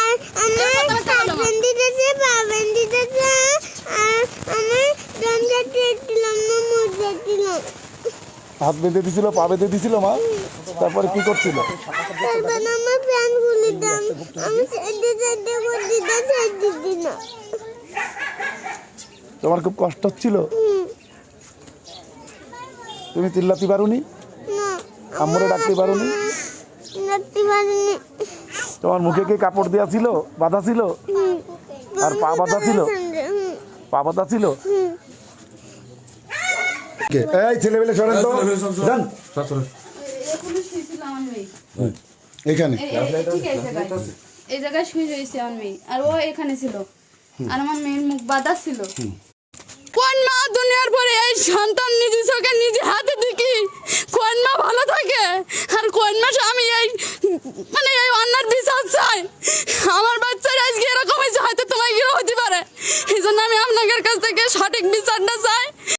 আর আমার হাজবেন্ড দিতেছে বাবেন দিতেছে আর আমার রমজান দিলাম না মজা দিলাম হাত বেঁধে দিছিল পা বেঁধে দিছিল মা? তারপরে কি করছিল? তারপর আমার প্যান খুলে দাম আমি সাইডে সাইডে করে দিতে সাইড দিদি তোমার খুব কষ্ট হচ্ছিল? তুমি চিল্লাতে পারোনি? না আম্মুরে ডাকতে পারোনি? ডাকতে পারিনি। তোমার মুখে কি কাপড় দেওয়া ছিল? বাঁধা ছিল। আর পা বাঁধা ছিল? পা বাঁধা ছিল। এই ছেলেবেলে সরেন তো। যান। এখানে। এই- জায়গায় এই জায়গায় শুয়ে রয়েছে আমার মেয়ে। আর ও এখানে ছিল। আর আমার মেয়ের মুখ বাঁধা ছিল। কোন মা দুনিয়ার পরে এই সন্তান নিজে চোখে নিজে হাতে দেখি কোন মা ভালো থাকে আর কোন মা আমি এই মানে এই অন্যার বিচার চাই। আমার বাচ্চারা আজকে এরকম হয়েছে হয়তো তোমার গিয়ে হতে পারে। এই জন্য আমি আপনাদের কাছ থেকে সঠিক বিচারটা